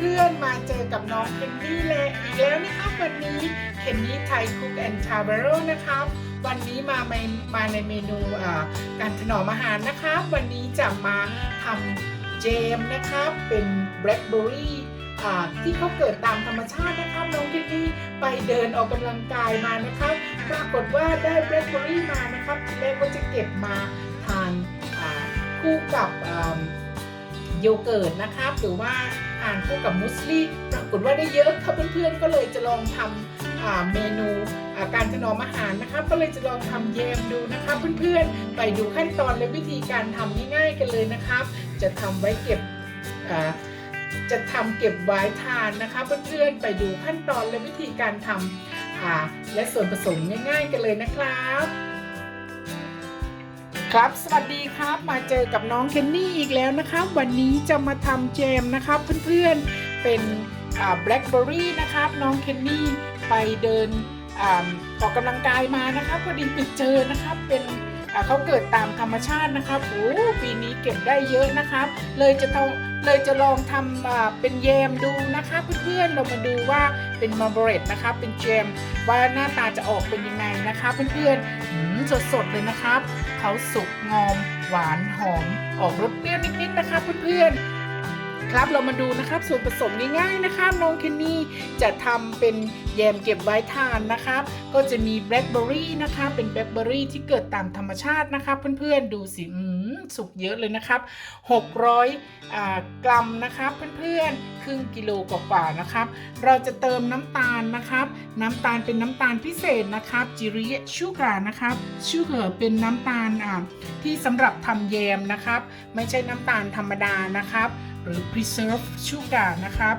พื่อนมาเจอกับน้องเคนนี่เลยอีกแล้วนะครับวันนี้เคนนี่ไทยคุกแอนด์ทาเวโรนะครับ วันนี้มาในมาในเมนูการถนอมอาหารนะครับ วันนี้จะมาทำเจมนะครับเป็นแบล็คเบอร์รี่ที่เขาเกิดตามธรรมชาตินะครับน้องเคนนี่ไปเดินออกกำลังกายมานะครับปรากฏว่าได้แบล็คเบอร์รี่มานะครับทีแรกว่าจะเก็บมาทานคู่กับโยเกิร์ตนะครับหรือว่า ทานคู่กับมุสลีปรากฏว่าได้เยอะครับเพื่อนๆก็เลยจะลองทำเมนูการถนอมอาหารนะครับก็เลยจะลองทำแยมดูนะครับเพื่อนๆ ไปดูขั้นตอนและวิธีการทำง่ายๆกันเลยนะครับ จะทำไว้เก็บจะทำเก็บไว้ทานนะครับเพื่อนๆ ไปดูขั้นตอนและวิธีการทำอ่าและส่วนผสมง่ายๆกันเลยนะครับ ครับสวัสดีครับมาเจอกับน้องเคนนี่อีกแล้วนะครับ วันนี้จะมาทำแจมนะครับเพื่อนๆเป็นแบล็คเบอร์รี่นะครับ น้องเคนนี่ไปเดินออกกำลังกายมานะครับพอดีไปเจอนะครับเป็นเขาเกิดตามธรรมชาตินะครับโอ้ปีนี้เก็บได้เยอะนะครับ เลยจะต้อง เลยจะลองทำเป็นแยมดูนะคะ เพื่อนๆเรามาดูว่าเป็นมาร์เบรดนะคะ เป็นเจมว่าหน้าตาจะออกเป็นยังไงนะคะ เพื่อนๆสดๆเลยนะครับเขาสุกงอม หวานหอมออกรสเปรี้ยวนิดๆนะคะ เพื่อนๆ ครับ เรามาดูนะครับส่วนผสมง่ายๆนะครับน้องเคนนี่จะทำเป็นแยมเก็บไว้ทานนะครับก็จะมีแบล็คเบอร์รี่นะคะ เป็นแบล็คเบอร์รี่ที่เกิดตามธรรมชาตินะครับเพื่อนๆดูสิอืมสุกเยอะเลยนะครับ 600อ่ากรัมนะครับเพื่อนๆครึ่งกิโลกว่าๆนะครับ เราจะเติมน้ำตาลนะครับ น้ำตาลเป็นน้ำตาลพิเศษนะครับจิริชูการ์นะครับชูเกอร์เป็นน้ำตาลที่สำหรับทำแยมนะครับ ไม่ใช่น้ำตาลธรรมดานะครับ หรือ preserve sugar นะครับ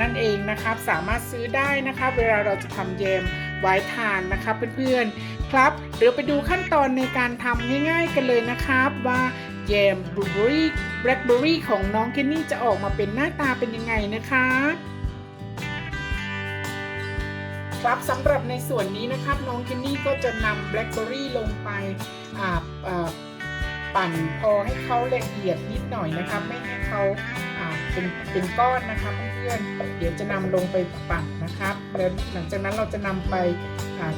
นั่นเองนะครับสามารถซื้อได้นะครับ เวลาเราจะทำแยมไว้ทานนะครับเพื่อนๆครับเดี๋ยวไปดูขั้นตอนในการทำง่ายๆกันเลยนะครับ ว่าแยมบลูเบอรี่แบล็คเบอรี่ของน้องเคนนี่จะออกมาเป็นหน้าตาเป็นยังไงนะครับครับสำหรับในส่วนนี้นะครับน้องเคนนี่ก็จะนำแบล็คเบอรี่ลงไปอ่า ปั่นพอให้เขาละเอียดนิดหน่อยนะครับ ไม่ให้เขาเป็นเป็นก้อนนะครับเพื่อนเดี๋ยวจะนำลงไปปั่นนะครับแล้วหลังจากนั้นเราจะนำไป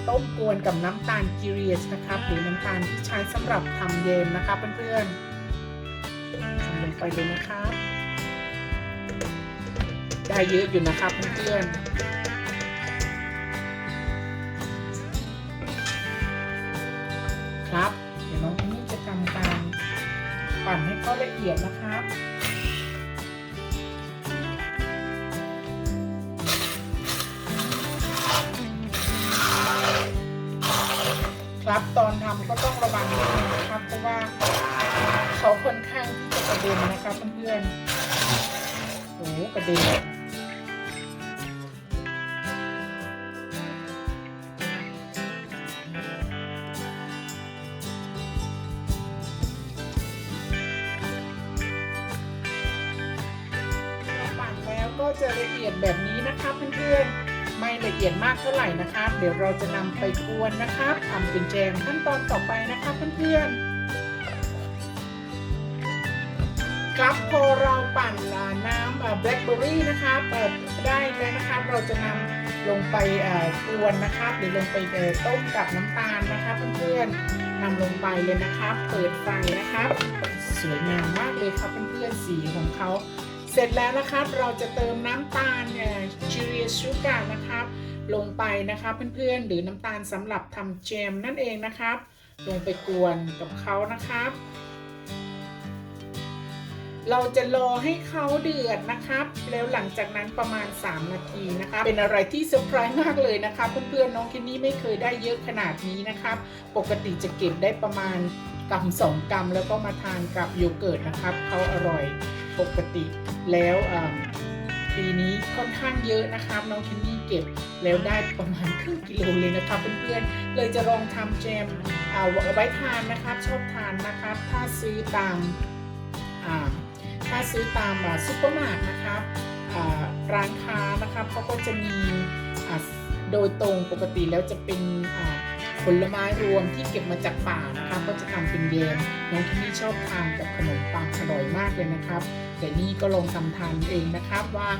ต้มกวนกับน้ำตาลกิเรียสนะครับ หรือน้ำตาลที่ใช้สำหรับทำเยมนะครับเพื่อนๆใส่ลงไปเลยนะครับได้เยอะอยู่นะครับเพื่อนๆครับ ละเอียดนะครับครับตอนทำก็ต้องระวังนิดนึงนะครับ เพราะว่าเขาค่อนข้างที่จะกระเด็นนะครับเพื่อนๆโอ้กระเด็น จะละเอียดแบบนี้นะครับเพื่อนๆไม่ละเอียดมากเท่าไหร่นะครับเดี๋ยวเราจะนำไปกวนนะครับทำเป็นแจมขั้นตอนต่อไปนะครับเพื่อนๆครับพอเราปั่นอ่าน้ำแบล็คเบอร์รี่นะครับเปิดได้แล้วนะครับเราจะนำลงไปเอ่อกวนนะครับหรือลงไปต้มกับน้ำตาลนะครับเพื่อนๆนำลงไปเลยนะครับเปิดไฟนะครับสวยงามมากเลยครับเพื่อนๆสีของเขา เสร็จแล้วนะครับเราจะเติมน้ำตาลเนี่ยชิเรียชูการ์นะครับลงไปนะครับเพื่อนๆ หรือน้ำตาลสำหรับทำแจมนั่นเองนะครับ ลงไปกวนกับเขานะครับ เราจะรอให้เขาเดือดนะครับ แล้วหลังจากนั้นประมาณ 3 นาทีนะครับเป็นอะไรที่เซอร์ไพรส์มากเลยนะครับเพื่อนๆน้องคินนี่ไม่เคยได้เยอะขนาดนี้นะครับปกติจะเก็บได้ประมาณกำสองกำแล้วก็มาทานกับโยเกิร์ตนะครับเขาอร่อยปกติ แล้วปีนี้ค่อนข้างเยอะนะครับ น้องคินนี่เก็บแล้วได้ประมาณครึ่งกิโลเลยนะครับเพื่อนๆเลยจะลองทำแจมเอาไว้ทานนะครับ ชอบทานนะครับ ถ้าซื้อตามถ้าซื้อตามซุปเปอร์มาร์ทนะครับร้านค้านะครับเขาก็จะมีโดยตรงปกติแล้วจะเป็น ผลไม้รวมที่เก็บมาจากป่านะครับ ก็จะทำเป็นแยมน้องที่นี่ชอบทานกับขนมปังอร่อยมากเลยนะครับ แต่นี่ก็ลองทำทานเองนะครับว่า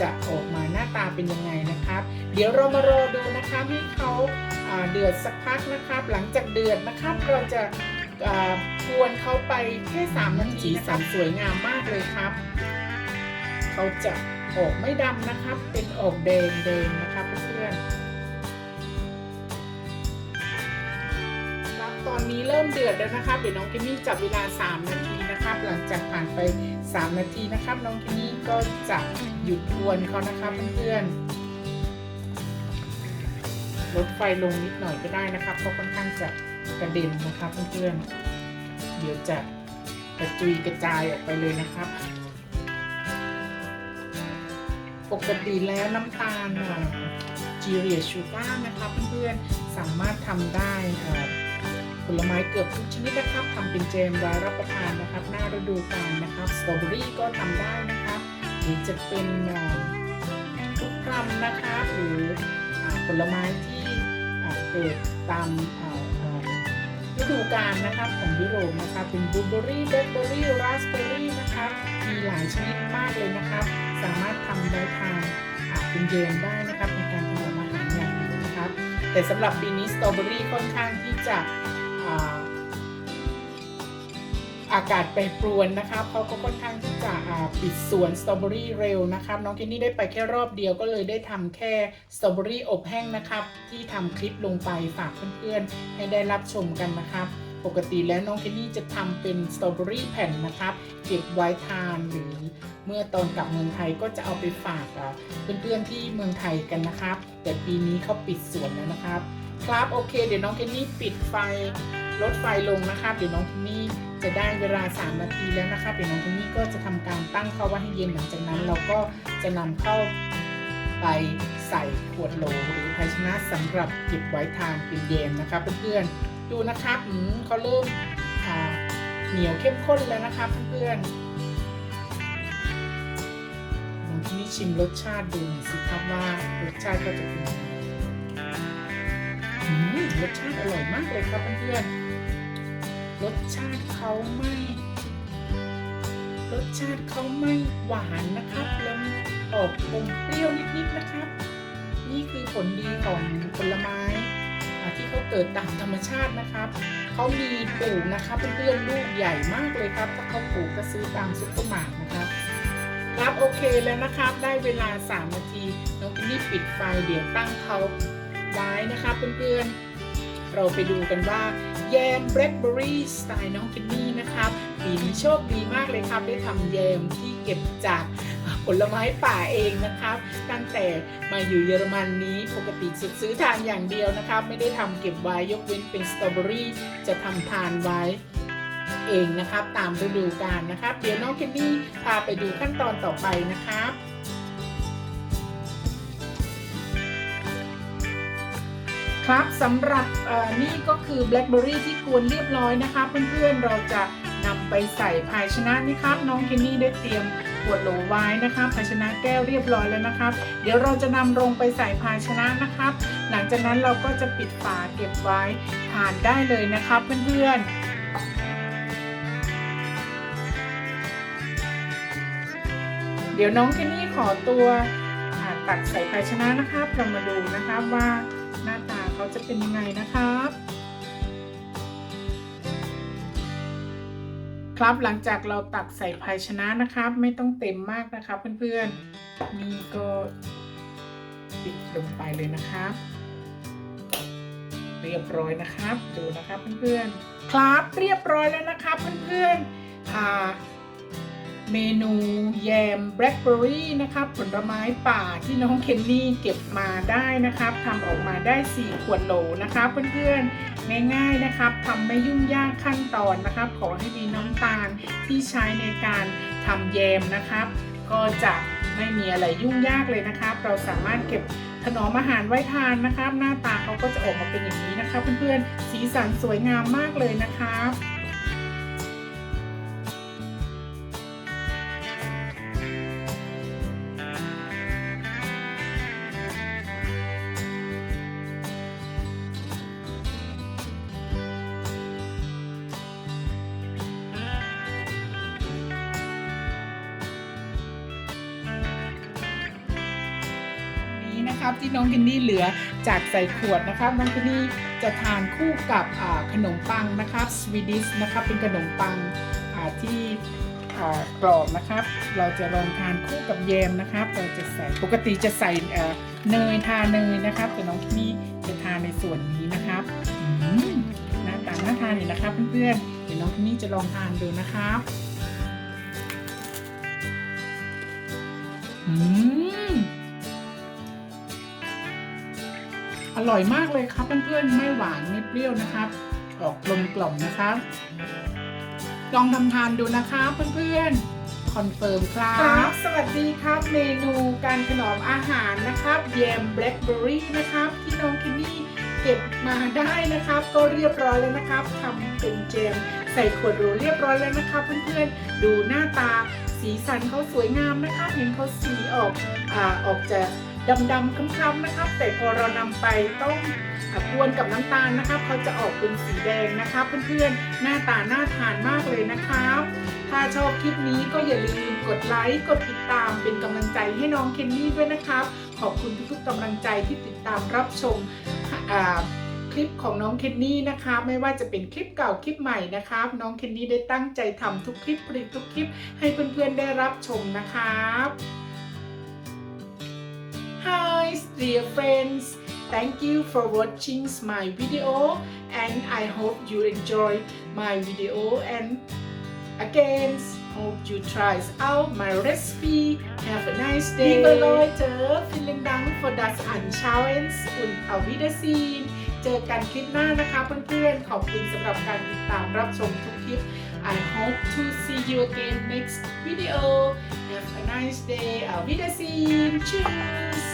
จะออกมาหน้าตาเป็นยังไงนะครับ เดี๋ยวเรามารอดูนะครับให้เขาาเดือดสักพักนะครับ หลังจากเดือดนะครับเราจะอ่ากวนเขาไปแค่3นาทีสันสวยงามมากเลยครับ เขาจะออกไม่ดำนะครับ เป็นออกแดงแดงๆนะครับ นี้เริ่มเดือดแล้วนะครับเดี๋ยวน้องเกมี่จับเวลา 3 นาทีนะครับหลังจากผ่านไป 3 นาทีนะครับน้องเกมี่ก็จะหยุดกวนเขานะครับเพื่อนๆลดไฟลงนิดหน่อยก็ได้นะครับเพราะค่อนข้างจะกระเด็นนะครับเพื่อนๆเดี๋ยวจะกระจุยกระจายออกไปเลยนะครับ ปกติแล้วน้ำตาลจีเรียชูการ์นะครับเพื่อนๆสามารถทำได้เอ่อ ผลไม้เกือบทุกชนิดนะครับทำเป็นเจมไว้รับประทานนะครับ หน้าฤดูกาลนะครับสตรอเบอรี่ก็ทำได้นะครับหรือจะเป็นทุกพลัมนะครับหรือผลไม้ที่เกิดตามฤดูกาลนะครับของยุโรปนะครับเป็นบลูเบอรี่แบลเบอรี่ราสเบอรี่นะครับมีหลายชนิดมากเลยนะครับ สามารถทำได้ทานเป็นเยมได้นะครับในการทำอาหารอย่างนี้นะครับ แต่สำหรับปีนี้สตรอเบอรี่ค่อนข้างที่จะ อากาศแปรปรวนนะครับเขาก็ค่อนข้างที่จะปิดสวนสตรอเบอรี่เร็วนะครับน้องเคนนี่ได้ไปแค่รอบเดียวก็เลยได้ทำแค่สตรอเบอรี่อบแห้งนะครับ ที่ทำคลิปลงไปฝากเพื่อนๆ ให้ได้รับชมกันนะครับ ปกติแล้วน้องเคนนี่จะทำเป็นสตรอเบอรี่แผ่นนะครับเก็บไว้ทานหรือเมื่อตอนกลับเมืองไทยก็จะเอาไปฝากเพื่อนๆที่เมืองไทยกันนะครับ แต่ปีนี้เขาปิดสวนแล้วนะครับ ครับโอเค เดี๋ยวน้องเคนนี่ปิดไฟลดไฟลงนะครับเดี๋ยวน้องเคนนี่จะได้เวลา 3 นาทีแล้วนะครับเดี๋ยวน้องเคนนี่ก็จะทำการตั้งเข้าไว้ให้เย็นหลังจากนั้น เราก็จะนำเข้าไปใส่ขวดโหลหรือภาชนะสำหรับเก็บไว้ทานเป็นเย็นนะครับเพื่อนๆดูนะครับอืมเขาเริ่มเหนียวเข้มข้นแล้วนะครับเพื่อนๆลองที่นี่ชิมรสชาติดูสิครับว่ารสชาติก็จะเป็นยังไง รสชาติอร่อยมากเลยครับเพื่อนๆรสชาติเขาไม่ รสชาติเขาไม่หวานนะครับแล้วออกอมเปรี้ยวนิดๆนะครับ นี่คือผลดีของผลไม้ที่เขาเกิดตามธรรมชาตินะครับเขามีปลูกนะครับเพื่อนๆลูกใหญ่มากเลยครับ ถ้าเขาปลูกก็ซื้อตามซุปเปอร์มาร์ทนะครับครับโอเคแล้วนะครับ ได้เวลา 3 นาทีน้องกินนี่ปิดไฟเดี๋ยวตั้งเขา ไว้นะครับเพื่อนๆ เราไปดูกันว่าแยมแบล็คเบอร์รี่สไตล์น้องกินนี่นะครับปีนี้โชคดีมากเลยครับ ได้ทำแยมที่เก็บจากผลไม้ป่าเองนะครับ ตั้งแต่มาอยู่เยอรมันนี้ปกติซื้อทานอย่างเดียวนะครับ ไม่ได้ทำเก็บไว้ยกเว้นเป็นสตรอเบอรี่จะทำทานไว้เองนะครับ ตามฤดูกาลนะครับ เดี๋ยวน้องเคนนี่พาไปดูขั้นตอนต่อไปนะครับ ครับสำหรับนี่ก็คือแบล็คเบอรี่ที่กวนเรียบร้อยนะคะ เพื่อนๆเราจะนำไปใส่ภาชนะนี่ครับน้องเคนนี่ได้เตรียมขวดโหลไว้นะครับภาชนะแก้วเรียบร้อยแล้วนะครับ เดี๋ยวเราจะนำลงไปใส่ภาชนะนะครับ หลังจากนั้นเราก็จะปิดฝาเก็บไว้ทานได้เลยนะครับเพื่อนๆเดี๋ยวน้องเคนนี่ขอตัวตักใส่ภาชนะนะครับเรามาดูนะครับว่าหน้าตา เขาจะเป็นยังไงนะครับ ครับหลังจากเราตักใส่ภาชนะนะครับ ไม่ต้องเต็มมากนะครับเพื่อนๆนี่ก็ปิดลงไปเลยนะครับ เรียบร้อยนะครับ ดูนะครับเพื่อนๆครับเรียบร้อยแล้วนะครับเพื่อนๆอ่า เมนูแยมแบล็คเบอร์รี่นะครับผลไม้ป่าที่น้องเคนนี่เก็บมาได้นะครับทำออกมาได้ 4 ขวดโหลนะครับเพื่อนๆง่ายๆนะครับทำไม่ยุ่งยากขั้นตอนนะครับ ขอให้มีน้ำตาลที่ใช้ในการทำแยมนะครับ ก็จะไม่มีอะไรยุ่งยากเลยนะครับ เราสามารถเก็บถนอมอาหารไว้ทานนะครับ หน้าตาเขาก็จะออกมาเป็นอย่างนี้นะครับเพื่อนๆสีสันสวยงามมากเลยนะครับ นี้นะครับที่น้องเคนนี่เหลือจากใส่ขวดนะครับน้องเคนนี่จะทานคู่กับขนมปังนะครับสวีดิชนะครับเป็นขนมปังที่กรอบนะครับ เราจะลองทานคู่กับแยมนะครับ เราจะใส่ปกติจะใส่เนยทาเนยนะครับ แต่น้องเคนนี่จะทานในส่วนนี้นะครับหน้าตาน่าทานอยู่นะครับเพื่อนๆเดี๋ยวน้องเคนนี่จะลองทานดูนะครับอืม อร่อยมากเลยครับเพื่อนๆไม่หวานไม่เปรี้ยวนะครับ ออกกลมกล่อมนะครับ ลองทำทานดูนะครับเพื่อนๆคอนเฟิร์มครับ สวัสดีครับเมนูการถนอมอาหารนะครับแยมแบล็คเบอร์รี่นะครับที่น้องคินนี่เก็บมาได้นะครับ ก็เรียบร้อยแล้วนะครับทำเป็นเจมใส่ขวดโหลเรียบร้อยแล้วนะครับเพื่อนๆดูหน้าตาสีสันเขาสวยงามนะครับเห็นเขาสีออกอ่าออกจะ ดำๆคล้ำๆนะครับ แต่พอเรานำไปต้อ่ากวนกับน้ำตาลนะครับเขาจะออกเป็นสีแดงนะครับเพื่อนๆหน้าตาน่าทานมากเลยนะครับ ถ้าชอบคลิปนี้ก็อย่าลืมกดไลค์กดติดตามเป็นกำลังใจให้น้องเคนนี่ด้วยนะครับ ขอบคุณทุกๆกำลังใจที่ติดตามรับชมคลิปของน้องเคนนี่นะครับไม่ว่าจะเป็นคลิปเก่าคลิปใหม่นะครับน้องเคนนี่ได้ตั้งใจทำทุกคลิปผลิตทุกคลิปให้เพื่อนๆได้รับชมนะครับ Hi dear friends thank you for watching my video and I hope you enjoy my video and again hope you try out my recipe have a nice day Liebe Leute vielen Dank für das Anschauen und auf Wiedersehen เจอกันคลิปหน้านะคะเพื่อนๆ ขอบคุณสำหรับการติดตามรับชมทุกคลิป I hope to see you again next video Have a nice day เอาวิดาซีน Cheers